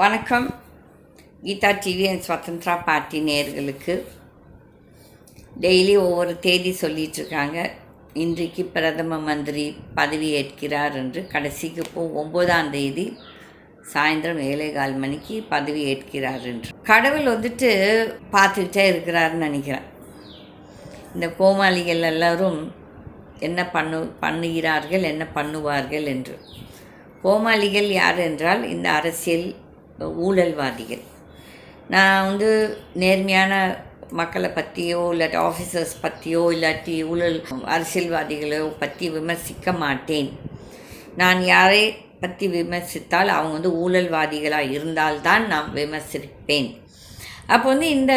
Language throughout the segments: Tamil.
வணக்கம். Geetha TV and Swatantra party நேயர்களுக்கு டெய்லி ஒவ்வொரு தேதி சொல்லிகிட்ருக்காங்க இன்றைக்கு பிரதம மந்திரி பதவி ஏற்கிறார் என்று கடைசிக்கு போ ஒம்போதாம் தேதி சாயந்தரம் ஏழே கால் மணிக்கு பதவி ஏற்கிறார் என்று. கடவுள் வந்துட்டு பார்த்துக்கிட்டே இருக்கிறாருன்னு நினைக்கிறேன். இந்த கோமாளிகள் எல்லாரும் என்ன பண்ணு பண்ணுகிறார்கள் என்ன பண்ணுவார்கள் என்று. கோமாளிகள் யார் என்றால் இந்த அரசியல் ஊழல்வாதிகள். நான் வந்து நேர்மையான மக்களை பற்றியோ இல்லாட்டி ஆஃபீஸர்ஸ் பற்றியோ இல்லாட்டி ஊழல் அரசியல்வாதிகளோ பற்றி விமர்சிக்க மாட்டேன். நான் யாரை பற்றி விமர்சித்தால் அவங்க வந்து ஊழல்வாதிகளாக இருந்தால்தான் நான் விமர்சிப்பேன். அப்போ வந்து இந்த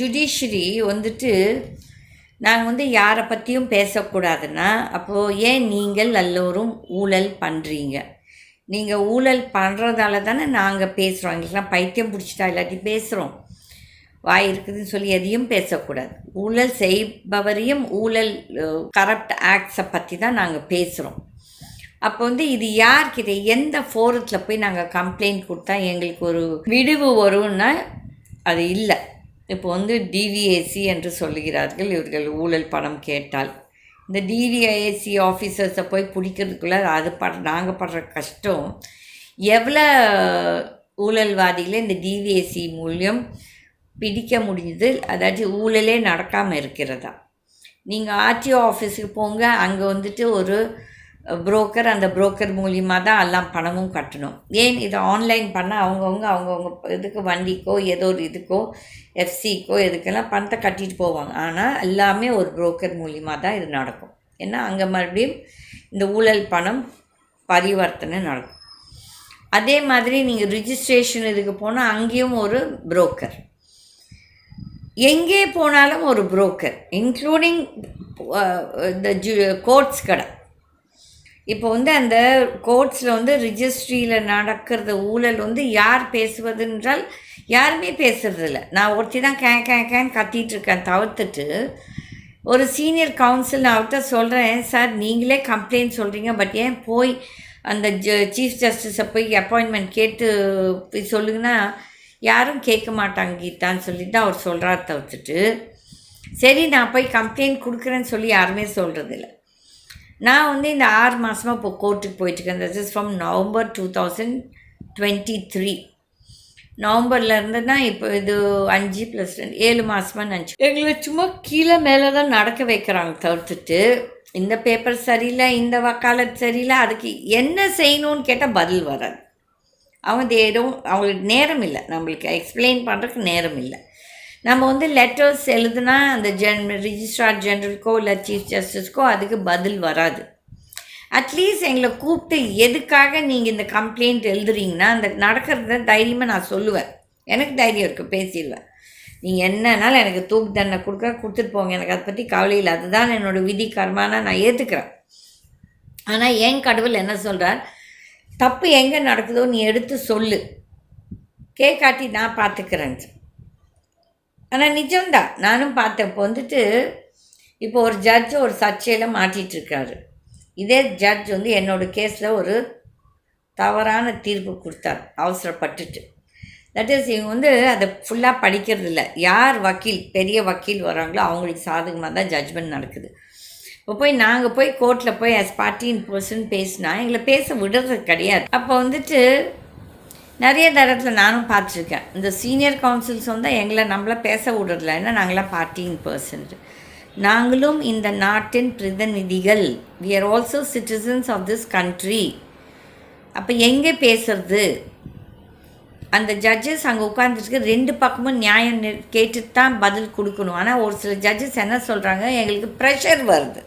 ஜுடிஷரி வந்துட்டு நாங்கள் வந்து யாரை பற்றியும் பேசக்கூடாதுன்னா அப்போது ஏன் நீங்கள் எல்லோரும் ஊழல் பண்ணுறீங்க நீங்கள் ஊழல் பண்ணுறதால தானே நாங்கள் பேசுகிறோம் எங்களுக்குலாம் பைத்தியம் பிடிச்சிட்டா இல்லாட்டி பேசுகிறோம் வாய் இருக்குதுன்னு சொல்லி எதையும் பேசக்கூடாது. ஊழல் செய்பவரையும் ஊழல் கரப்ட் ஆக்ட்ஸை பற்றி தான் நாங்கள் பேசுகிறோம் அப்போ வந்து இது யார்கிட்ட எந்த ஃபோரத்தில் போய் நாங்கள் கம்ப்ளைண்ட் கொடுத்தா எங்களுக்கு ஒரு விடிவு வரும்னா அது இல்லை. இப்போ வந்து டிவிஏசி என்று சொல்லுகிறார்கள். இவர்கள் ஊழல் பணம் கேட்டால். இந்த டிவிஐஏசி ஆஃபீஸர்ஸை போய் பிடிக்கிறதுக்குள்ளே அது பட நாங்கள் படுற கஷ்டம். எவ்வளோ ஊழல்வாதிகளை இந்த டிவிஎஸ்சி மூலியம் பிடிக்க முடிஞ்சது. அதாச்சும் ஊழலே நடக்காமல் இருக்கிறதா. நீங்கள் ஆர்டிஓ ஆஃபீஸுக்கு போங்க. அங்கே வந்துட்டு ஒரு புரோக்கர் அந்த புரோக்கர் மூலியமாக தான் எல்லாம் பணமும் கட்டணும். ஏன் இதை ஆன்லைன் பண்ணால் அவங்கவுங்க அவங்கவுங்க இதுக்கு வண்டிக்கோ ஏதோ ஒரு இதுக்கோ எஃப்சிக்கோ எதுக்கெல்லாம் பணத்தை கட்டிட்டு போவாங்க. ஆனால் எல்லாமே ஒரு புரோக்கர் மூலியமாக தான் இது நடக்கும். ஏன்னா அங்கே மறுபடியும் இந்த ஊழல் பணம் பரிவர்த்தனை நடக்கும். அதே மாதிரி நீங்கள் ரிஜிஸ்ட்ரேஷன் இதுக்கு போனால் அங்கேயும் ஒரு புரோக்கர் எங்கே போனாலும் ஒரு புரோக்கர் இன்க்ளூடிங் இந்த ஜு கோர்ட்ஸ் கடை. இப்போ வந்து அந்த கோர்ட்ஸில் வந்து ரிஜிஸ்ட்ரியில் நடக்கிறத ஊழல் வந்து யார் பேசுவதென்றால் யாருமே பேசுறதில்ல. நான் ஒருத்தி தான் கே கே கேன்னு கத்திட்டு இருக்கேன் தவிர்த்துட்டு. ஒரு சீனியர் கவுன்சில் நான் அவர்கிட்ட சொல்கிறேன் சார் நீங்களே கம்ப்ளைண்ட் சொல்கிறீங்க பட் ஏன் போய் அந்த ஜ சீஃப் ஜஸ்டிஸை போய் அப்பாயின்மெண்ட் கேட்டு போய் சொல்லுங்கன்னா யாரும் கேட்க மாட்டாங்க கீதான்னு சொல்லிட்டு அவர் சொல்கிறார் தவிர்த்துட்டு. சரி நான் போய் கம்ப்ளைண்ட் கொடுக்குறேன்னு சொல்லி யாருமே சொல்கிறதில்ல நான் வந்து இந்த ஆறு மாதமாக இப்போ கோர்ட்டுக்கு போயிட்டுருக்கேன். This is from November two thousand twenty three நவம்பர்லேருந்து தான் இப்போ இது அஞ்சு ப்ளஸ் ரெண்டு ஏழு மாதமாக நினச்சி. எங்களை சும்மா கீழே மேலே தான் நடக்க வைக்கிறாங்க தவிர்த்துட்டு இந்த பேப்பர் சரியில்லை இந்த வக்காலத் சரியில்லை அதுக்கு என்ன செய்யணும்னு கேட்டால் பதில் வராது. அவங்க தேடும் அவங்களுக்கு நேரம் இல்லை. நம்மளுக்கு எக்ஸ்பிளைன் பண்ணுறதுக்கு நேரம் இல்லை. நம்ம வந்து லெட்டர்ஸ் எழுதுனா அந்த ஜென் ரிஜிஸ்ட்ரார் ஜெனரலுக்கோ இல்லை சீஃப் ஜஸ்டிஸ்க்கோ அதுக்கு பதில் வராது. அட்லீஸ்ட் எங்களை கூப்பிட்டு எதுக்காக நீங்கள் இந்த கம்ப்ளைண்ட் எழுதுறீங்கன்னா அந்த நடக்கிறத தைரியமாக நான் சொல்லுவேன். எனக்கு தைரியம் இருக்குது பேசிடுவேன். நீங்கள் என்னன்னாலும் எனக்கு தூக்கு தண்டனை கொடுக்க கொடுத்துட்டு போங்க. எனக்கு அதை பற்றி கவலை இல்லை. அதுதான் என்னோடய விதி கர்மானா நான் ஏற்றுக்கிறேன் ஆனால் என் கடவுள் என்ன சொல்கிறார் தப்பு எங்கே நடக்குதோ நீ எடுத்து சொல்லு. கேட்காட்டி நான் பார்த்துக்கிறேன் ஆனால் நிஜம்தான். நானும் பார்த்தேன். இப்போ வந்துட்டு இப்போ ஒரு ஜட்ஜ் ஒரு சர்ச்சையில் மாட்டிகிட்ருக்காரு இதே ஜட்ஜ் வந்து என்னோடய கேஸில் ஒரு தவறான தீர்ப்பு கொடுத்தார். அவசரப்பட்டுட்டு. தட் இஸ் இவங்க வந்து அதை ஃபுல்லாக படிக்கிறது இல்லை யார் வக்கீல் பெரிய வக்கீல் வராங்களோ அவங்களுக்கு சாதகமாக தான் ஜட்ஜ்மெண்ட் நடக்குது. இப்போ போய் நாங்கள் போய் கோர்ட்டில் போய் அஸ் பார்ட்டி இன் பர்சன் பேசினா எங்களை பேச விடுறது கிடையாது. அப்போ வந்துட்டு நிறைய நேரத்தில் நானும் பார்த்துருக்கேன். இந்த சீனியர் கவுன்சில்ஸ் வந்து எங்களை நம்மளை பேச விடுறதில்ல. ஏன்னா நாங்களாம் பார்ட்டி பர்சன் நாங்களும் இந்த நாட்டின் பிரதிநிதிகள். We are also citizens of this country அப்போ எங்கே பேசுறது? அந்த ஜட்ஜஸ் அங்கே உட்காந்துருக்கு ரெண்டு பக்கமும் நியாயம் கேட்டுட்டு தான் பதில் கொடுக்கணும். ஆனால் ஒரு சில ஜட்ஜஸ் என்ன சொல்கிறாங்க எங்களுக்கு ப்ரெஷர் வருது.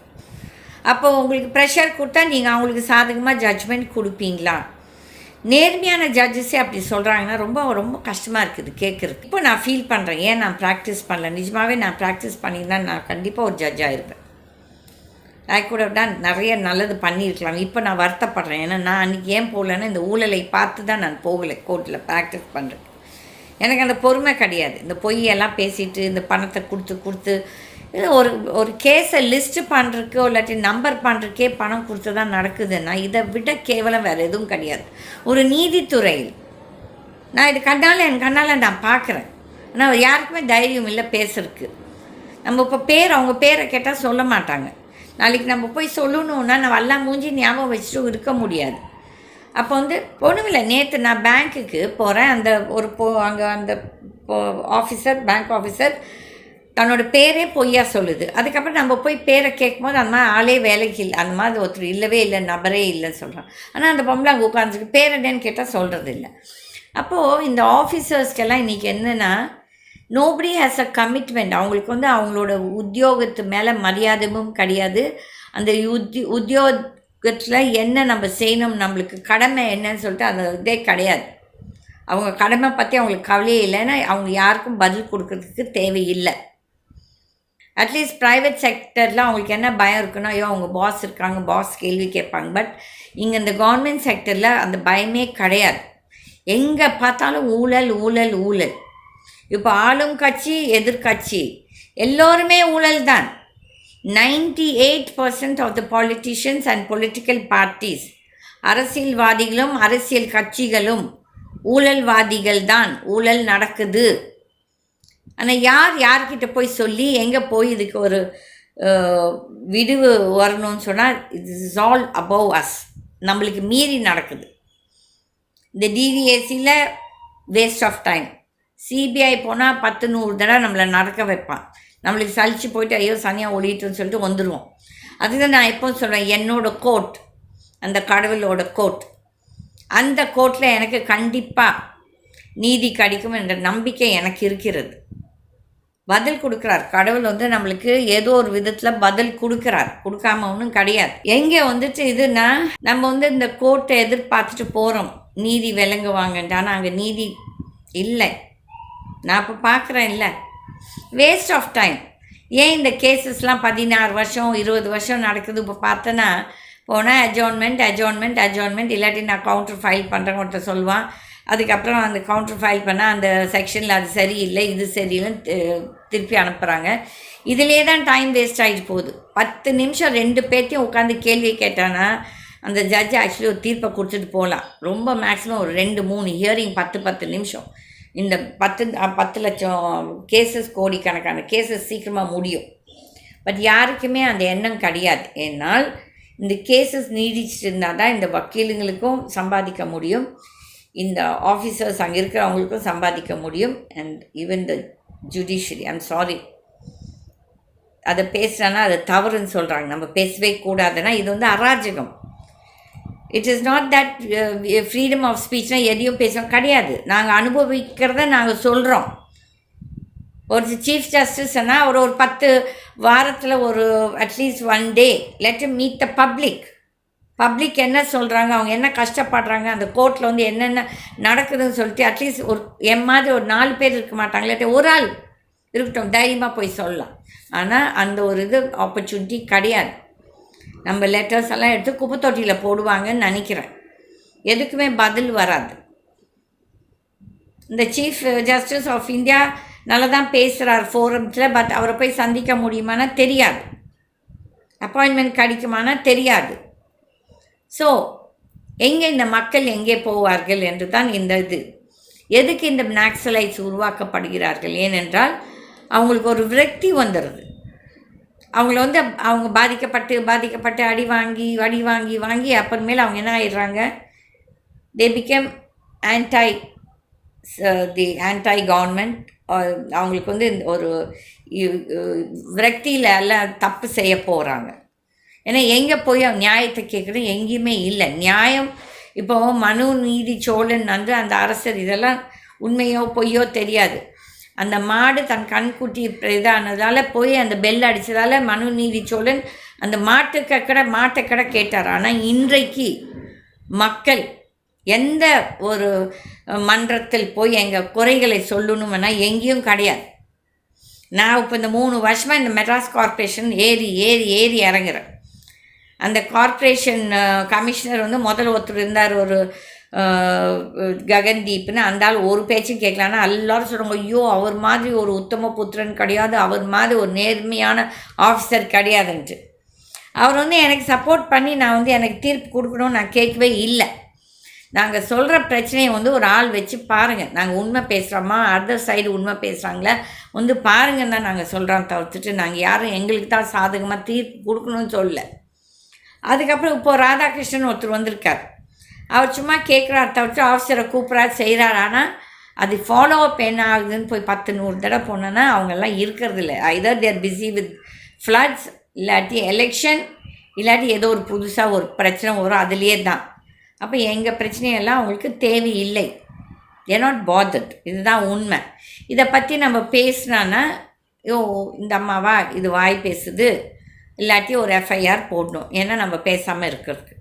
அப்போ உங்களுக்கு ப்ரெஷர் கொடுத்தா நீங்கள் அவங்களுக்கு சாதகமாக ஜட்ஜ்மெண்ட் கொடுப்பீங்களா? நேர்மையான ஜட்ஜஸே அப்படி சொல்கிறாங்கன்னா ரொம்ப ரொம்ப கஷ்டமாக இருக்குது கேட்குறதுக்கு இப்போ நான் ஃபீல் பண்ணுறேன் ஏன் நான் ப்ராக்டிஸ் பண்ணல? நிஜமாகவே நான் ப்ராக்டிஸ் பண்ணியிருந்தா நான் கண்டிப்பாக ஒரு ஜட்ஜ் ஆகிருப்பேன் ஐ கூட தான் நிறைய நல்லது பண்ணியிருக்கலாம். இப்போ நான் வருத்தப்படுறேன். ஏன்னா நான் அன்றைக்கி ஏன் போகலன்னா இந்த ஊழலை பார்த்து தான் நான் போகலை கோர்ட்டில் ப்ராக்டிஸ் பண்ணுறேன் எனக்கு அந்த பொறுமை கிடையாது. இந்த பொய்யெல்லாம் பேசிட்டு இந்த பணத்தை கொடுத்து கொடுத்து ஒரு ஒரு கேஸை லிஸ்ட்டு பண்ணுறக்கோ இல்லாட்டி நம்பர் பண்ணுறதுக்கே பணம் கொடுத்து தான் நடக்குதுன்னா இதை விட கேவலம் வேறு எதுவும் கிடையாது. ஒரு நீதித்துறையில் நான் இது கண்ணால் என் கண்ணால் நான் பார்க்குறேன். ஆனால் யாருக்குமே தைரியம் இல்லை பேசுறதுக்கு. நம்ம இப்போ பேர் அவங்க பேரை கேட்டால் சொல்ல மாட்டாங்க. நாளைக்கு நம்ம போய் சொல்லணுன்னா நான் எல்லாம் மூஞ்சி ஞாபகம் வச்சுட்டு இருக்க முடியாது. அப்போ வந்து ஒன்றுமில்லை நேற்று நான் பேங்க்குக்கு போகிறேன் அந்த ஒரு போ அங்கே அந்த ஆஃபீஸர் பேங்க் ஆஃபீஸர் தன்னோட பேரே பொய்யா சொல்லுது. அதுக்கப்புறம் நம்ம போய் பேரை கேட்கும்போது அந்த மாதிரி ஆளே வேலைக்கு இல்லை. அந்த மாதிரி ஒருத்தர் இல்லவே இல்லை நபரே இல்லைன்னு சொல்கிறான் ஆனால் அந்த பொம்பளை அங்கே உட்காந்துருக்கு பேர் என்னன்னு கேட்டால் சொல்கிறது இல்லை அப்போது இந்த ஆஃபீஸர்ஸ்க்கெல்லாம் இன்றைக்கி என்னென்னா நோபடி ஹேஸ் அ கமிட்மெண்ட் அவங்களுக்கு வந்து அவங்களோட உத்தியோகத்து மேலே மரியாதையும் கிடையாது. அந்த உத்தி உத்தியோகத்தில் என்ன நம்ம செய்யணும் நம்மளுக்கு கடமை என்னன்னு சொல்லிட்டு அந்த இதே கிடையாது. அவங்க கடமை பற்றி அவங்களுக்கு கவலையே இல்லைன்னா அவங்க யாருக்கும் பதில் கொடுக்கறதுக்கு தேவையில்லை. அட்லீஸ்ட் ப்ரைவேட் செக்டரில் அவங்களுக்கு என்ன பயம் இருக்குன்னா ஐயோ அவங்க பாஸ் இருக்காங்க பாஸ் கேள்வி கேட்பாங்க. பட் இங்கே இந்த கவர்மெண்ட் செக்டரில் அந்த பயமே கிடையாது. எங்கே பார்த்தாலும் ஊழல் ஊழல் ஊழல். இப்போ ஆளும் கட்சி எதிர்கட்சி. எல்லோருமே ஊழல் தான். Ninety eight percent of the politicians and political parties அரசியல்வாதிகளும் அரசியல் கட்சிகளும் ஊழல்வாதிகள் தான். ஊழல் நடக்குது. ஆனால் யார் யார்கிட்ட போய் சொல்லி எங்கே போய் இதுக்கு ஒரு விடுவு வரணும்னு சொன்னால் it is all above us நம்மளுக்கு மீறி நடக்குது. இந்த டிவிஎஸ்சியில் வேஸ்ட் ஆஃப் டைம் சிபிஐ போனால் பத்து நூறு தடவை நம்மளை நடக்க வைப்பான். நம்மளுக்கு சலிச்சு போயிட்டு ஐயோ சனியாக ஒழிட்டுன்னு சொல்லிட்டு வந்துடுவோம் அதுதான் நான் எப்போ சொல்கிறேன் என்னோடய கோட் அந்த கடவுளோட கோட் அந்த கோட்டில் எனக்கு கண்டிப்பாக நீதி கிடைக்கும் என்ற நம்பிக்கை எனக்கு இருக்கிறது. பதில் கொடுக்குறார். கடவுள் வந்து நம்மளுக்கு ஏதோ ஒரு விதத்தில் பதில் கொடுக்குறார். கொடுக்காம ஒன்றும் கிடையாது. எங்கே வந்துட்டு இதுன்னா நம்ம வந்து இந்த கோர்ட்டை எதிர்பார்த்துட்டு போகிறோம் நீதி விளங்குவாங்கன்ட்டு. ஆனால் அங்கே நீதி இல்லை. நான் இப்போ பார்க்குறேன் இல்லை. வேஸ்ட் ஆஃப் டைம் ஏன் இந்த கேசஸ்லாம் பதினாறு வருஷம் இருபது வருஷம் நடக்குது? இப்போ பார்த்தேன்னா போனால் அஜோன்மெண்ட் அஜோன்மெண்ட் அஜோன்மெண்ட் இல்லாட்டி நான் கவுண்டர் ஃபைல் பண்ணுறேன் சொல்லுவான். அதுக்கப்புறம் அந்த கவுண்டர் ஃபைல் பண்ணால் அந்த செக்ஷனில் அது சரியில்லை இது சரியில்லைன்னு திருப்பி அனுப்புகிறாங்க இதிலே தான் டைம் வேஸ்ட் ஆகிட்டு போகுது. பத்து நிமிஷம் ரெண்டு பேர்த்தையும் உட்காந்து கேள்வி கேட்டானா அந்த ஜட்ஜ் ஆக்சுவலி ஒரு தீர்ப்பை கொடுத்துட்டு போகலாம் ரொம்ப மேக்ஸிமம் ஒரு ரெண்டு மூணு ஹியரிங் பத்து பத்து நிமிஷம். இந்த பத்து பத்து லட்சம் கேசஸ் கோடிக்கணக்கான கேசஸ் சீக்கிரமாக முடியும். பட் யாருக்குமே அந்த எண்ணம் கிடையாது. ஏன்னால் இந்த கேசஸ் நீடிச்சிட்டு இருந்தால் தான் இந்த வக்கீலுங்களுக்கும் சம்பாதிக்க முடியும். இந்த ஆஃபீஸர்ஸ் அங்கே இருக்கிறவங்களுக்கும் சம்பாதிக்க முடியும். And even the judiciary I'm sorry அதை பேசுகிறேன்னா அது தவறுன்னு சொல்கிறாங்க நம்ம பேசவே கூடாதுன்னா இது வந்து அராஜகம். It is not that freedom of ஸ்பீச்னால் எதையும் பேசுகிறோம் கிடையாது. நாங்கள் அனுபவிக்கிறத நாங்கள் சொல்கிறோம் ஒரு சீஃப் ஜஸ்டிஸ்னால் ஒரு ஒரு பத்து வாரத்தில் ஒரு at least one day let meet the public public என்ன சொல்கிறாங்க அவங்க என்ன கஷ்டப்படுறாங்க அந்த கோர்ட்டில் வந்து என்னென்ன நடக்குதுன்னு சொல்லிட்டு அட்லீஸ்ட் ஒரு என் மாதிரி ஒரு நாலு பேர் இருக்க மாட்டாங்க இல்லாட்டி ஒரு ஆள் இருக்கட்டும் தைரியமாக போய் சொல்லலாம். ஆனால் அந்த ஒரு இது ஆப்பர்ச்சுனிட்டி கிடையாது. நம்ம லெட்டர்ஸ் எல்லாம் எடுத்து குப்பை தொட்டியில் போடுவாங்கன்னு நினைக்கிறேன். எதுக்குமே பதில் வராது. இந்த சீஃப் ஜஸ்டிஸ் ஆஃப் இந்தியா நல்லா தான் பேசுகிறார் ஃபோரம்ஸில் பட் அவரை போய் சந்திக்க முடியுமானா தெரியாது. அப்பாயின்மெண்ட் கிடைக்குமானா தெரியாது. ஸோ எங்கே இந்த மக்கள் எங்கே போவார்கள் என்று தான் இந்த இது. எதுக்கு இந்த நாக்சலைட்ஸ் உருவாக்கப்படுகிறார்கள்? ஏனென்றால் அவங்களுக்கு ஒரு விரக்தி வந்துடுது அவங்கள வந்து அவங்க பாதிக்கப்பட்டு பாதிக்கப்பட்டு அடி வாங்கி அடி வாங்கி வாங்கி அப்புறமேல அவங்க என்ன ஆயிடுறாங்க? They become anti the anti government அவங்களுக்கு வந்து இந்த ஒரு விரக்தியில் எல்லாம் தப்பு செய்ய போகிறாங்க ஏன்னா எங்கே போய் நியாயத்தை கேட்குறது எங்கேயுமே இல்லை. நியாயம் இப்போ மனு நீதி சோழன் வந்து அந்த அரசர் இதெல்லாம் உண்மையோ பொய்யோ தெரியாது. அந்த மாடு தன் கண்குட்டி இதானதால் போய் அந்த பெல் அடித்ததால் மனு நீதி சோழன் அந்த மாட்டுக்கு மாட்டுக்கடை மாட்டை கடை கேட்டார். ஆனால் இன்றைக்கு மக்கள் எந்த ஒரு மன்றத்தில் போய் எங்கள் குறைகளை சொல்லணும்னா எங்கேயும் கிடையாது. நான் இப்போ இந்த மூணு வருஷமாக இந்த மெட்ராஸ் கார்ப்பரேஷன் ஏறி ஏறி ஏறி இறங்குறேன். அந்த கார்ப்பரேஷன் கமிஷனர் வந்து முதல்ல ஒருத்தர் இருந்தார் ஒரு ககன்தீப்னு. அந்த ஆள் ஒரு பேச்சும் கேட்கலான்னா எல்லாரும் சொல்கிறாங்க ஐயோ அவர் மாதிரி ஒரு உத்தம புத்திரன் கிடையாது. அவர் மாதிரி ஒரு நேர்மையான ஆஃபீஸர் கிடையாதுன்ட்டு. அவர் வந்து எனக்கு சப்போர்ட் பண்ணி நான் வந்து எனக்கு தீர்ப்பு கொடுக்கணும்னு நான் கேட்கவே இல்லை. நாங்கள் சொல்கிற பிரச்சனையை வந்து ஒரு ஆள் வச்சு பாருங்கள் நாங்கள் உண்மை பேசுகிறோமா அதர் சைடு உண்மை பேசுகிறாங்களே வந்து பாருங்கன்னு தான் நாங்கள் சொல்கிறோம் தவிர்த்துட்டு நாங்கள் யாரும் எங்களுக்கு தான் சாதகமாக தீர்ப்பு கொடுக்கணும்னு சொல்லலை. அதுக்கப்புறம் இப்போது ராதாகிருஷ்ணன் ஒருத்தர் வந்திருக்கார். அவர் சும்மா கேட்குறாரு தவிர்த்து ஆஃபீஸரை கூப்பிட்றாரு செய்கிறார். ஆனால் அது ஃபாலோ அப் என்ன ஆகுதுன்னு போய் பத்து நூறு தடவை போனோன்னா அவங்கெல்லாம் இருக்கிறது இல்லை either they're busy with floods இல்லாட்டி எலெக்ஷன் இல்லாட்டி ஏதோ ஒரு புதுசாக ஒரு பிரச்சனை வரும் அதுலேயே தான். அப்போ எங்கள் பிரச்சனையெல்லாம் அவங்களுக்கு தேவையில்லை. ஏ நாட் பாதட் இதுதான் உண்மை. இதை பற்றி நம்ம பேசினான்னா ஓ இந்த அம்மாவா இது வாய் பேசுது. இல்லாட்டி ஒரு எஃப்ஐஆர் போடணும். ஏன்னா நம்ம பேசாமல் இருக்கிறதுக்கு.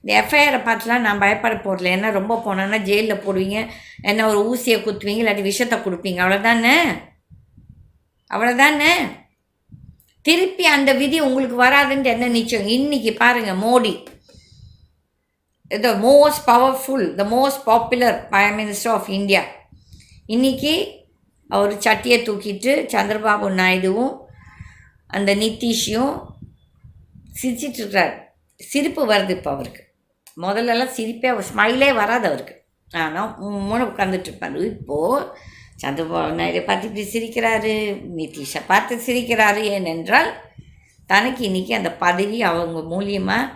இந்த எஃப்ஐஆரை பார்த்துலாம் நான் பயப்பட போகிறல ஏன்னா ரொம்ப போனோன்னா ஜெயிலில் போடுவீங்க என்ன ஒரு ஊசியை குத்துவீங்க இல்லாட்டி விஷத்தை கொடுப்பீங்க. அவ்வளோதானே அவ்வளோதானே திருப்பி அந்த விதி உங்களுக்கு வராதுன்ட்டு என்ன நிச்சயம்? இன்னைக்கு பாருங்கள் Modi. The most powerful the most popular prime minister of India இன்னைக்கு அவர் சட்டியை தூக்கிட்டு சந்திரபாபு நாயுடுவும் அந்த நிதிஷையும் சிரிச்சிட்ருக்கிறார் சிரிப்பு வருது இப்போ அவருக்கு. முதல்லலாம் சிரிப்பே அவர் ஸ்மைலே வராது அவருக்கு. ஆனால் மூணு உட்காந்துட்ருப்பார் இப்போது சந்திரபாபு நாயுடு பார்த்து இப்படி சிரிக்கிறாரு நிதிஷை பார்த்து சிரிக்கிறாரு. ஏனென்றால் தனக்கு இன்றைக்கி அந்த பதவி அவங்க மூலியமாக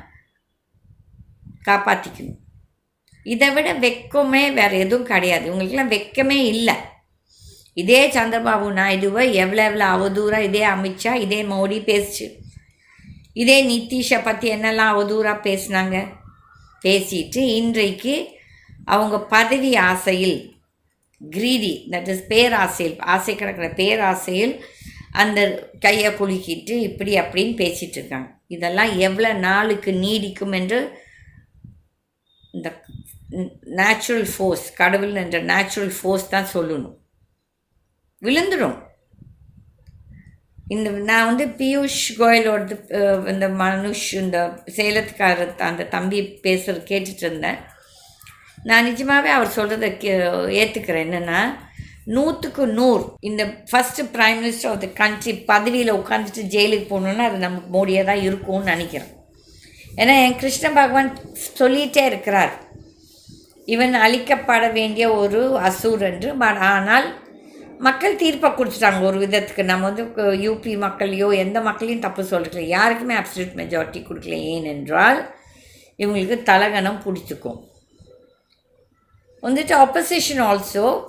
காப்பாற்றிக்கணும் இதை விட வெக்கமே வேறு எதுவும் கிடையாது. இவங்களுக்கெல்லாம் வெக்கமே இல்லை. இதே சந்திரபாபு நாயுடுவை எவ்வளோ எவ்வளோ அவதூறாக இதே அமித்ஷா இதே மோடி பேசுச்சு. இதே நிதிஷை பற்றி என்னெல்லாம் அவதூறாக பேசினாங்க? பேசிட்டு இன்றைக்கு அவங்க பதவி ஆசையில் கிரீடி தட் இஸ் பேராசையில் ஆசை கிடக்கிற பேராசையில் அந்த கையை குலுக்கிட்டு இப்படி அப்படின்னு பேசிகிட்டு இருக்காங்க. இதெல்லாம் எவ்வளோ நாளுக்கு நீடிக்கும் என்று இந்த நேச்சுரல் ஃபோர்ஸ் கடவுள் என்ற நேச்சுரல் ஃபோர்ஸ் தான் சொல்லணும். விழுந்துடும் இந்த நான் வந்து பியூஷ் கோயலோட இந்த மனுஷ் இந்த சேலத்துக்காரர் அந்த தம்பி பேசுகிற கேட்டுட்டு இருந்தேன். நான் நிஜமாகவே அவர் சொல்கிறத கே ஏற்றுக்கிறேன் என்னென்னா நூற்றுக்கு நூறு இந்த first prime minister of the country பதவியில் உட்காந்துட்டு ஜெயிலுக்கு போகணுன்னா அது நமக்கு மோடியாக தான் இருக்கும்னு நினைக்கிறேன். ஏன்னா என் கிருஷ்ண பகவான் சொல்லிகிட்டே இருக்கிறார். இவன் அழிக்கப்பட வேண்டிய ஒரு அசூர் என்று ஆனால் மக்கள் தீர்ப்பை கொடுத்துட்டாங்க ஒரு விதத்துக்கு. நம்ம வந்து யூபி மக்களையோ எந்த மக்களையும் தப்பு சொல்லல யாருக்குமே அப்சல்யூட் மெஜாரிட்டி கொடுக்கல. ஏனென்றால் இவங்களுக்கு தலகணம் பிடிச்சிக்கும். வந்துட்டு ஆப்போசிஷன் ஆல்சோ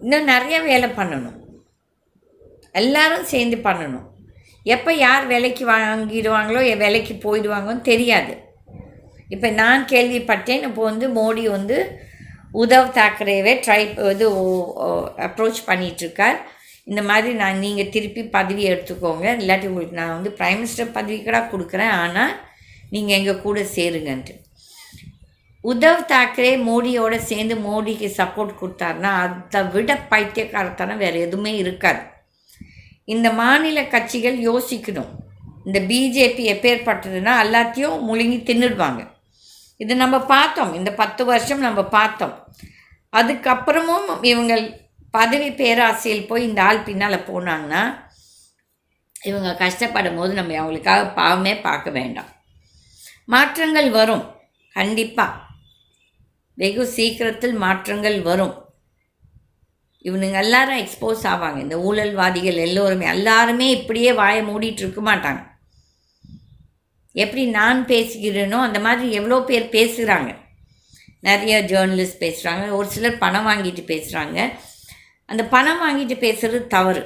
இன்னும் நிறைய வேலை பண்ணணும். எல்லாரும் சேர்ந்து பண்ணணும். எப்போ யார் விலைக்கு வாங்கிடுவாங்களோ எ- விலைக்கு போயிடுவாங்கன்னு தெரியாது. இப்போ நான் கேள்விப்பட்டேன் இப்போ வந்து மோடி வந்து உத்தவ் தாக்கரேவே ட்ரை இது அப்ரோச் பண்ணிகிட்ருக்கார் இந்த மாதிரி நான் நீங்கள் திருப்பி பதவி எடுத்துக்கோங்க. இல்லாட்டி உங்களுக்கு நான் வந்து ப்ரைம் மினிஸ்டர் பதவி கூட கொடுக்குறேன். ஆனால் நீங்கள் எங்கள் கூட சேருங்கன்ட்டு. உத்தவ் தாக்கரே மோடியோட சேர்ந்து மோடிக்கு சப்போர்ட் கொடுத்தாருன்னா அதை விட பைத்தியக்காரத்தனம் வேறு எதுவுமே இருக்காது. இந்த மாநில கட்சிகள் யோசிக்கணும். இந்த பிஜேபி எப்பேற்பட்டதுன்னா எல்லாத்தையும் முழுங்கி தின்னுடுவாங்க. இது நம்ம பார்த்தோம். இந்த பத்து வருஷம் நம்ம பார்த்தோம். அதுக்கப்புறமும் இவங்க பதவி பேராசையில் போய் இந்த ஆள் பின்னால் போனாங்கன்னா இவங்க கஷ்டப்படும் போது நம்ம அவங்களுக்காக பாவமே பார்க்க வேண்டாம். மாற்றங்கள் வரும். கண்டிப்பாக வெகு சீக்கிரத்தில் மாற்றங்கள் வரும். இவனுங்க எல்லாரும் எக்ஸ்போஸ் ஆவாங்க. இந்த ஊழல்வாதிகள் எல்லோருமே எல்லாருமே இப்படியே வாயை மூடிட்டு இருக்க மாட்டாங்க. எப்படி நான் பேசுகிறேனோ அந்த மாதிரி எவ்வளோ பேர் பேசுகிறாங்க நிறைய ஜேர்னலிஸ்ட் பேசுகிறாங்க ஒரு சிலர் பணம் வாங்கிட்டு பேசுகிறாங்க அந்த பணம் வாங்கிட்டு பேசுகிறது தவறு.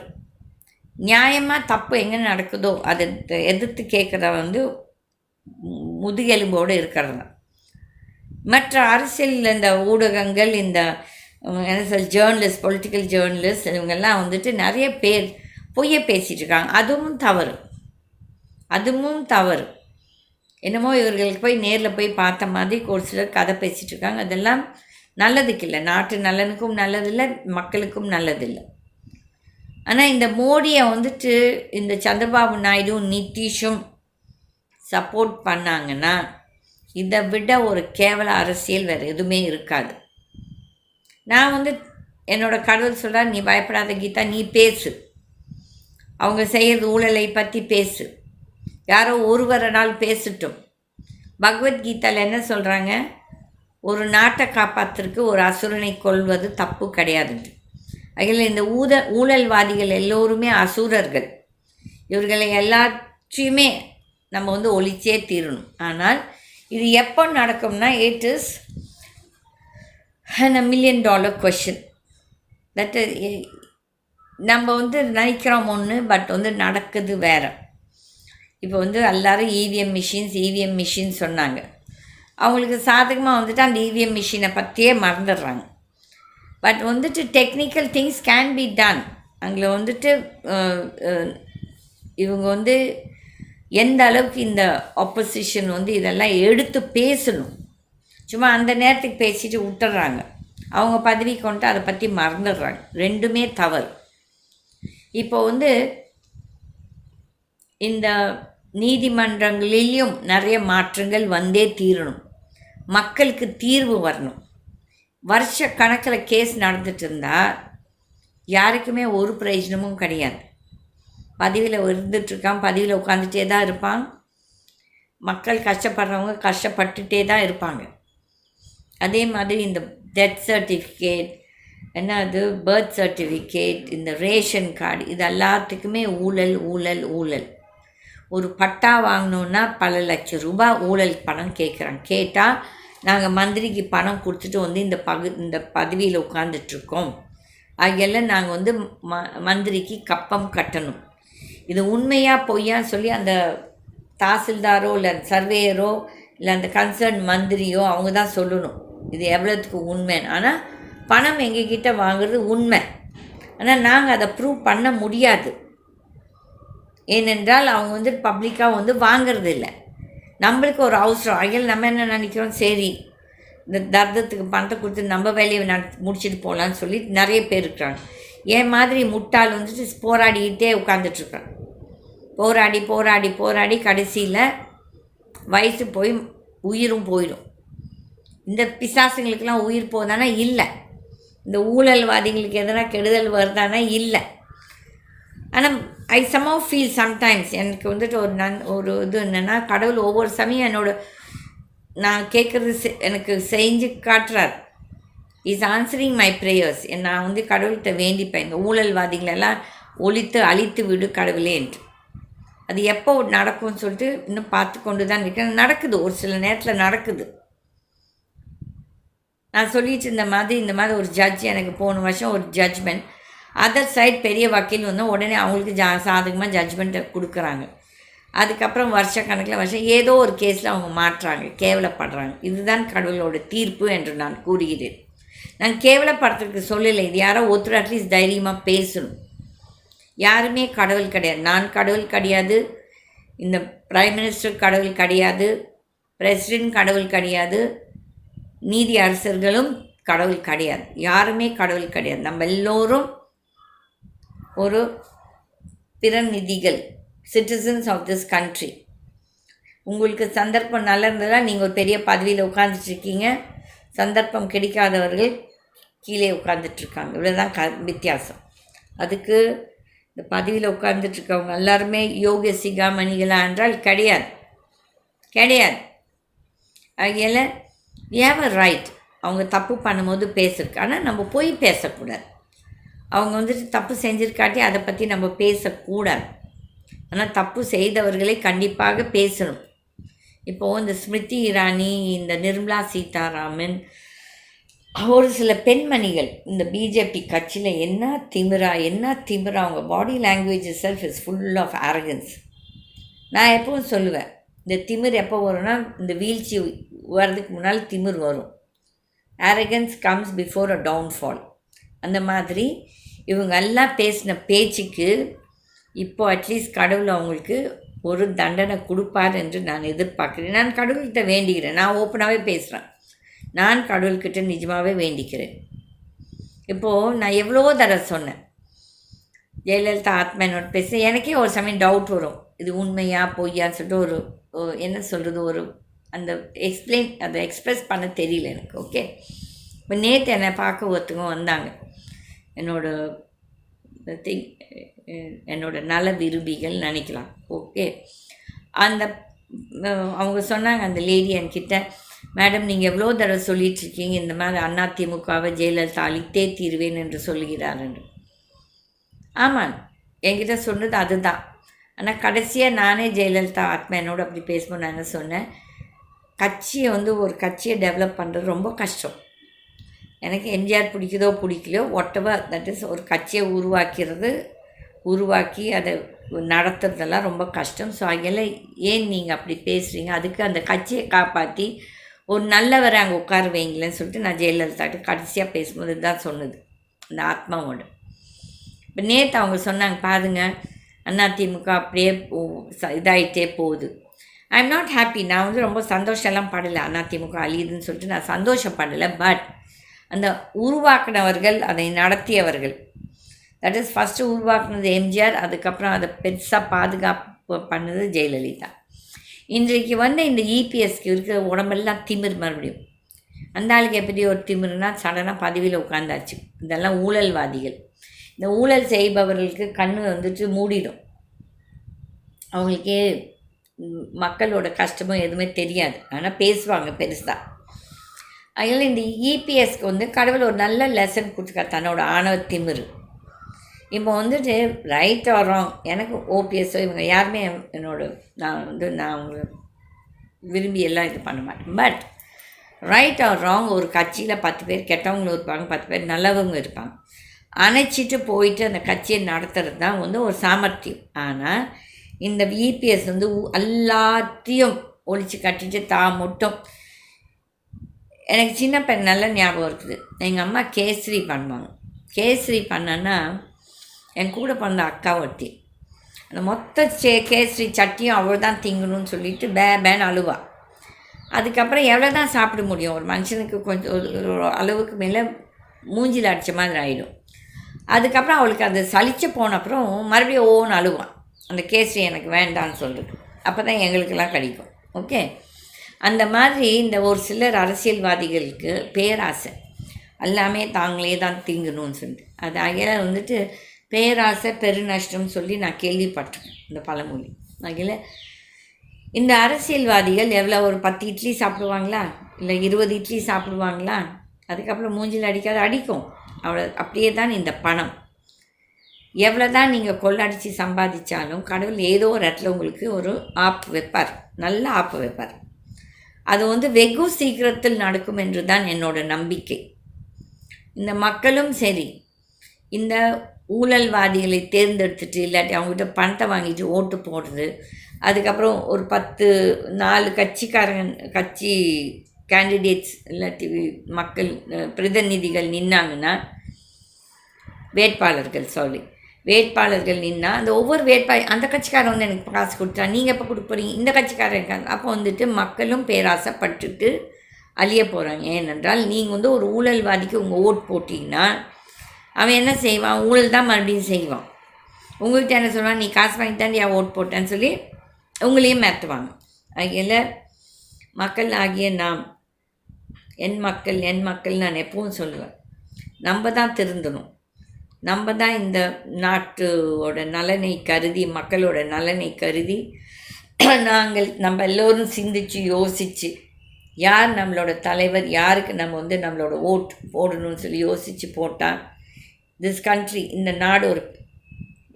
நியாயமாக தப்பு எங்கே நடக்குதோ அதை எதிர்த்து கேட்குறத வந்து முதுகெலும்போடு இருக்கிறது தான். மற்ற அரசியல் இந்த ஊடகங்கள் இந்த என்ன சொல் ஜேர்னலிஸ்ட் பொலிட்டிக்கல் ஜேர்னலிஸ்ட் இவங்கெல்லாம் வந்துட்டு நிறைய பேர் பொய்யை பேசிகிட்டு இருக்காங்க. அதுவும் தவறு. அதுவும் தவறு. என்னமோ இவர்களுக்கு போய் நேரில் போய் பார்த்த மாதிரி ஒரு சிலர் கதை பேசிகிட்டு இருக்காங்க. அதெல்லாம் நல்லதுக்கு இல்லை நாட்டு நலனுக்கும் நல்லதில்லை மக்களுக்கும் நல்லதில்லை. ஆனால் இந்த மோடியை வந்துட்டு இந்த சந்திரபாபு நாயுடும் நிதிஷும் சப்போர்ட் பண்ணாங்கன்னா இதை விட ஒரு கேவல அரசியல் வேறு எதுவுமே இருக்காது. நான் வந்து என்னோடய கடவுள் சொல்கிறார் நீ பயப்படாத கீதா நீ பேசு. அவங்க செய்கிறது ஊழலை பற்றி பேசு. யாரோ ஒருவரை நாள் பேசட்டும். பகவத்கீதாவில் என்ன சொல்கிறாங்க ஒரு நாட்டை காப்பாற்றுறதுக்கு ஒரு அசுரனை கொள்வது தப்பு கிடையாது அதில் இந்த ஊத ஊழல்வாதிகள் எல்லோருமே அசுரர்கள். இவர்களை எல்லாத்தையுமே நம்ம வந்து ஒழிச்சே தீரணும். ஆனால் இது எப்போ நடக்கும்னா it is a million dollar question that நம்ம வந்து நினைக்கிறோம் ஒன்று பட் வந்து நடக்குது வேறு. இப்போ வந்து எல்லாரும் இவிஎம் மிஷின்ஸ் இவிஎம் மிஷின் சொன்னாங்க. அவங்களுக்கு சாதகமாக வந்துட்டு அந்த இவிஎம் மிஷினை பற்றியே மறந்துடுறாங்க. பட் வந்துட்டு technical things can be done அங்கே வந்துட்டு இவங்க வந்து எந்த அளவுக்கு இந்த ஆப்போசிஷன் வந்து இதெல்லாம் எடுத்து பேசணும். சும்மா அந்த நேரத்துக்கு பேசிட்டு விட்டுறாங்க அவங்க பதவி கொண்டு அதை பற்றி மறந்துடுறாங்க. ரெண்டுமே தவறு. இப்போ வந்து இந்த நீதிமன்றங்களிலும் நிறைய மாற்றங்கள் வந்தே தீரணும். மக்களுக்கு தீர்வு வரணும். வருஷ கணக்கில் கேஸ் நடந்துட்டு இருந்தால் யாருக்குமே ஒரு பிரயோஜனமும் கிடையாது. பதவியில் இருந்துட்டுருக்கான் பதவியில் உட்காந்துட்டே தான் இருப்பான். மக்கள் கஷ்டப்படுறவங்க கஷ்டப்பட்டுட்டே தான் இருப்பாங்க. அதே மாதிரி இந்த டெத் சர்டிஃபிகேட் என்ன அது பர்த் சர்டிஃபிகேட் இந்த ரேஷன் கார்டு இது எல்லாத்துக்குமே ஊழல் ஊழல் ஊழல். ஒரு பட்டா வாங்கினோன்னா பல லட்சம் ரூபாய் ஊழல் பணம் கேட்குறாங்க. கேட்டால் நாங்கள் மந்திரிக்கு பணம் கொடுத்துட்டு வந்து இந்த பகு இந்த பதவியில் உட்காந்துட்ருக்கோம் ஆகையெல்லாம் நாங்கள் வந்து ம மந்திரிக்கு கப்பம் கட்டணும். இது உண்மையாக பொய்யான்னு சொல்லி அந்த தாசில்தாரோ இல்லை சர்வேயரோ இல்லை அந்த கன்சர்ன் மந்திரியோ அவங்க தான் சொல்லணும். இது எவ்வளோத்துக்கு உண்மைன்னு. ஆனால் பணம் எங்ககிட்ட வாங்குறது உண்மை. ஆனால் நாங்கள் அதை ப்ரூவ் பண்ண முடியாது. ஏனென்றால் அவங்க வந்து பப்ளிக்காக வந்து வாங்கிறது இல்லை நம்மளுக்கு ஒரு அவசரம். அயல் நம்ம என்ன நினைக்கிறோம்? சரி இந்த தர்தத்துக்கு பணத்தை கொடுத்து நம்ம வேலையை நட முடிச்சுட்டு போகலான்னு சொல்லி நிறைய பேர் இருக்கிறாங்க. என் மாதிரி முட்டாள் வந்துட்டு போராடிக்கிட்டே உட்காந்துட்ருக்கான் போராடி போராடி போராடி கடைசியில் வயசு போய் உயிரும் போயிடும். இந்த பிசாசுங்களுக்கெல்லாம் உயிர் போதானா? இல்லை. இந்த ஊழல்வாதிகளுக்கு எதனா கெடுதல் வருதானா? இல்லை. ஆனால் ஐ somehow ஃபீல் சம்டைம்ஸ் எனக்கு வந்துட்டு ஒரு நன் ஒரு இது என்னென்னா கடவுள் ஒவ்வொரு சமயம் என்னோட நான் கேட்குறது செ- எனக்கு செஞ்சு காட்டுறார். இஸ் ஆன்சரிங் மை ப்ரேயர்ஸ் நான் வந்து கடவுள்கிட்ட வேண்டிப்பேன். இந்த ஊழல்வாதிகளெல்லாம் ஒழித்து அழித்து விடு கடவுளேன்ட்டு அது எப்போ நடக்கும்னு சொல்லிட்டு இன்னும் பார்த்து கொண்டு தான் இருக்கேன். நடக்குது. ஒரு சில நேரத்தில் நடக்குது. நான் சொல்லிட்டு இருந்த மாதிரி இந்த மாதிரி ஒரு ஜட்ஜ் எனக்கு போன வருஷம் ஒரு ஜட்ஜ்மெண்ட் அதர் சைட் பெரிய வக்கீல் வந்து உடனே அவங்களுக்கு ஜா சாதகமாக ஜட்ஜ்மெண்ட்டை கொடுக்குறாங்க. அதுக்கப்புறம் வருஷ கணக்கில் வருஷம் ஏதோ ஒரு கேஸில் அவங்க மாற்றுறாங்க கேவலப்படுறாங்க. இதுதான் கடவுளோட தீர்ப்பு என்று நான் கூறுகிறேன். நான் கேவலப்படுறதுக்கு சொல்லலை இது யாரோ ஒருத்தர் அட்லீஸ்ட் தைரியமாக பேசணும். யாருமே கடவுள் கிடையாது. நான் கடவுள் கிடையாது இந்த ப்ரைம் மினிஸ்டர் கடவுள் கிடையாது பிரசிடென்ட் கடவுள் கிடையாது நீதி அரசர்களும் கடவுள் கிடையாது. யாருமே கடவுள் கிடையாது. நம்ம எல்லோரும் ஒரு பிரநிதிகள் சிட்டிசன்ஸ் ஆஃப் திஸ் கண்ட்ரி உங்களுக்கு சந்தர்ப்பம் நல்லா இருந்ததால் நீங்கள் ஒரு பெரிய பதவியில் உட்காந்துட்ருக்கீங்க சந்தர்ப்பம் கிடைக்காதவர்கள் கீழே உட்காந்துட்ருக்காங்க இவ்வளோதான் க வித்தியாசம். அதுக்கு இந்த பதவியில் உட்காந்துட்ருக்கவங்க எல்லாருமே யோக சிகாமணிகளா என்றால் கிடையாது. கிடையாது. ஆகையால் ஏவர் ரைட் அவங்க தப்பு பண்ணும்போது பேசிருக்கு ஆனால் நம்ம போய் பேசக்கூடாது. அவங்க வந்துட்டு தப்பு செஞ்சிருக்காட்டி அதை பற்றி நம்ம பேசக்கூடாது. ஆனால் தப்பு செய்தவர்களை கண்டிப்பாக பேசணும். இப்போது இந்த ஸ்மிருதி இரானி இந்த நிர்மலா சீதாராமன் ஒரு சில பெண்மணிகள் இந்த பிஜேபி கட்சியில் என்ன திமிரா என்ன திமிரா அவங்க body language self is full of arrogance நான் எப்பவும் சொல்லுவேன் இந்த திமிர் எப்போ வரும்னா இந்த வீழ்ச்சி வர்றதுக்கு முன்னால் திமிர் வரும். Arrogance comes before a downfall அந்த மாதிரி இவங்கெல்லாம் பேசின பேச்சுக்கு இப்போ அட்லீஸ்ட் கடவுள் அவங்களுக்கு ஒரு தண்டனை கொடுப்பார் என்று நான் எதிர்பார்க்குறேன். நான் கடவுள்கிட்ட வேண்டிக்கிறேன். நான் ஓப்பனாகவே பேசுகிறேன் நான் கடவுள்கிட்ட நிஜமாகவே வேண்டிக்கிறேன். இப்போது நான் எவ்வளோ தடவை சொன்னேன். ஜெயலலிதா ஆத்மனோட பேச எனக்கே ஒரு சமயம் டவுட் வரும். இது உண்மையா பொய்யான்னு சொல்லிட்டு ஒரு ஒரு என்ன சொல்கிறது ஒரு அந்த எக்ஸ்பிளைன் அதை எக்ஸ்ப்ரெஸ் பண்ண தெரியல எனக்கு. ஓகே இப்போ நேற்று என்னை பார்க்க ஒருத்தவங்க வந்தாங்க. என்னோட திங் என்னோட நல விரும்பிகள் நினைக்கலாம். ஓகே அந்த அவங்க சொன்னாங்க அந்த லேடி என்கிட்ட மேடம் நீங்கள் எவ்வளோ தடவை சொல்லிகிட்ருக்கீங்க இந்த மாதிரி அதிமுகவை ஜெயலலிதா அழித்தே தீர்வேன் என்று சொல்லுகிறார் என்று. ஆமாம் என்கிட்ட சொன்னது அதுதான். ஆனால் கடைசியாக நானே ஜெயலலிதா ஆத்மா என்னோட அப்படி பேசும்போது நான் என்ன சொன்னேன் கட்சியை வந்து ஒரு கட்சியை டெவலப் பண்ணுறது ரொம்ப கஷ்டம். எனக்கு எம்ஜிஆர் பிடிக்குதோ பிடிக்கலையோ ஒட்டவா தட் இஸ் ஒரு கட்சியை உருவாக்கிறது உருவாக்கி அதை நடத்துறதெல்லாம் ரொம்ப கஷ்டம். ஸோ அங்கெல்லாம் ஏன் நீங்கள் அப்படி பேசுகிறீங்க அதுக்கு அந்த கட்சியை காப்பாற்றி ஒரு நல்லவரை அங்கே உட்கார வைங்களேன்னு சொல்லிட்டு நான் ஜெயலலிதாட்டு கடைசியாக பேசும்போது தான் சொன்னது. அந்த ஆத்மாவோட. இப்போ நேற்று அவங்க சொன்னாங்க பாருங்க அதிமுக அப்படியே போ- இதாயிட்டே போகுது. ஐ எம் நாட் ஹாப்பி நான் வந்து ரொம்ப சந்தோஷம்லாம் படலை. அதிமுக அழியுதுன்னு சொல்லிட்டு நான் சந்தோஷப்படலை. பட் அந்த உருவாக்கினவர்கள் அதை நடத்தியவர்கள். தட் இஸ் ஃபஸ்ட்டு உருவாக்குனது எம்ஜிஆர் அதுக்கப்புறம் அதை பெருசாக பாதுகாப்பு பண்ணது ஜெயலலிதா. இன்றைக்கு வந்து இந்த இபிஎஸ்க்கு இருக்கிற உடம்பெல்லாம் திமிர் மறுபடியும். அந்த ஆளுக்கு எப்படி ஒரு திமிருனா சடனாக பதவியில் உட்காந்தாச்சு இதெல்லாம் ஊழல்வாதிகள். இந்த ஊழல் செய்பவர்களுக்கு கண் வந்துட்டு மூடிடும். அவங்களுக்கே மக்களோட கஷ்டமும் எதுவுமே தெரியாது. ஆனால் பேசுவாங்க பெருசாக அதில் இந்த இபிஎஸ்க்கு வந்து கடவுள் ஒரு நல்ல லெசன் கொடுத்துருக்காரு தன்னோட ஆணவ திமிரு. இப்போ வந்துட்டு ரைட் ஆர் ராங் எனக்கு ஓபிஎஸ்ஸோ இவங்க யாருமே என்னோட நான் வந்து நான் விரும்பி எல்லாம் இது பண்ண மாட்டேன். பட் ரைட் ஆர் ராங் ஒரு கட்சியில் பத்து பேர் கெட்டவங்களும் இருப்பாங்க பத்து பேர் நல்லவங்க இருப்பாங்க. அணைச்சிட்டு போயிட்டு அந்த கட்சியை நடத்துறது தான் வந்து ஒரு சாமர்த்தியம். ஆனால் இந்த இபிஎஸ் வந்து எல்லாத்தையும் ஒழிச்சு கட்டிட்டு தான் மட்டும். எனக்கு சின்ன பெண் நல்ல ஞாபகம் இருக்குது. எங்கள் அம்மா கேசரி பண்ணுவாங்க. கேசரி பண்ணன்னா என் கூட பிறந்த அக்கா ஒருத்தி. அந்த மொத்த சே கேசரி சட்டியும் அவ்வளோ தான் திங்கணும்னு சொல்லிட்டு பே பேன்னு அழுவா. அதுக்கப்புறம் எவ்வளோ தான் சாப்பிட முடியும்? ஒரு மனுஷனுக்கு கொஞ்சம் ஒரு அளவுக்கு மேலே மூஞ்சில் அடித்த மாதிரி ஆகிடும் அதுக்கப்புறம் அவளுக்கு அது சளிச்சு போன அப்புறம் மறுபடியும் ஓன்னு அழுவான் அந்த கேசரி எனக்கு வேண்டான்னு சொல்லிட்டு அப்போ தான் எங்களுக்கெல்லாம் கிடைக்கும். ஓகே? அந்த மாதிரி இந்த ஒரு சிலர் அரசியல்வாதிகளுக்கு பேராசை. எல்லாமே தாங்களே தான் தீங்கணும்னு சொல்லிட்டு அது ஆகையில வந்துட்டு பேராசை பெருநஷ்டம்னு சொல்லி நான் கேள்விப்பட்டிருக்கேன் இந்த பழமொழி. ஆகையில் இந்த அரசியல்வாதிகள் எவ்வளோ ஒரு பத்து இட்லி சாப்பிடுவாங்களா? இல்லை இருபது இட்லி சாப்பிடுவாங்களா? அதுக்கப்புறம் மூஞ்சில் அடிக்காத அடிக்கும். அவ்வளோ அப்படியே தான் இந்த பணம். எவ்வளோ தான் நீங்கள் கொள்ளடிச்சு சம்பாதிச்சாலும் கடவுள் ஏதோ ஒரு இடத்துல உங்களுக்கு ஒரு ஆப்பு வைப்பார். நல்ல ஆப்பு வைப்பார். அது வந்து வெகு சீக்கிரத்தில் நடக்கும் என்று தான் என்னோட நம்பிக்கை. இந்த மக்களும் சரி இந்த ஊழல்வாதிகளை தேர்ந்தெடுத்துட்டு இல்லாட்டி அவங்ககிட்ட பணத்தை வாங்கிட்டு ஓட்டு போடுறது அதுக்கப்புறம் ஒரு பத்து நாலு கட்சிக்காரங்க கட்சி கேண்டிடேட்ஸ் இல்லாட்டி மக்கள் பிரதிநிதிகள் நின்னாங்கன்னா வேட்பாளர்கள் சாரி வேட்பாளர்கள் நின்னா அந்த ஒவ்வொரு வேட்பா அந்த கட்சிக்காரன் வந்து எனக்கு காசு கொடுத்தா நீங்கள் எப்போ கொடுப்போறீங்க இந்த கட்சிக்காரன் இருக்காங்க. அப்போ வந்துட்டு மக்களும் பேராசைப்பட்டுட்டு அழிய போகிறாங்க ஏனென்றால் நீங்கள் வந்து ஒரு ஊழல்வாதிக்கு உங்கள் ஓட் போட்டிங்கன்னா அவன் என்ன செய்வான்? ஊழல் தான் மறுபடியும் செய்வான். உங்கள்கிட்ட என்ன சொல்லுவான்? நீ காசு வாங்கி தாண்டி என் ஓட் போட்டேன்னு சொல்லி உங்களையும் மாற்றுவாங்க அதில் மக்கள் ஆகிய நாம் என் மக்கள் என் மக்கள் நான் எப்பவும் சொல்லுவேன். நம்ம தான் திருந்தணும். நம்ம தான் இந்த நாட்டோட நலனை கருதி மக்களோட நலனை கருதி நாங்கள் நம்ம எல்லோரும் சிந்திச்சு யோசித்து யார் நம்மளோட தலைவர் யாருக்கு நம்ம வந்து நம்மளோட ஓட் போடணும்னு சொல்லி யோசித்து போட்டால் திஸ் கண்ட்ரி இந்த நாடு ஒரு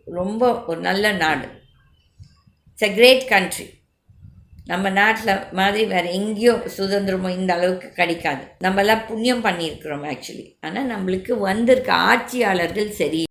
ரொம்ப ஒரு நல்ல நாடு. இட்ஸ் அ கிரேட் கண்ட்ரி நம்ம நாட்டில் மாதிரி வேறு எங்கேயும் சுதந்திரமோ இந்த அளவுக்கு கிடைக்காது. நம்மலாம் புண்ணியம் பண்ணியிருக்கிறோம் ஆக்சுவலி ஆனால் நம்மளுக்கு வந்திருக்க ஆட்சியாளர்கள் சரி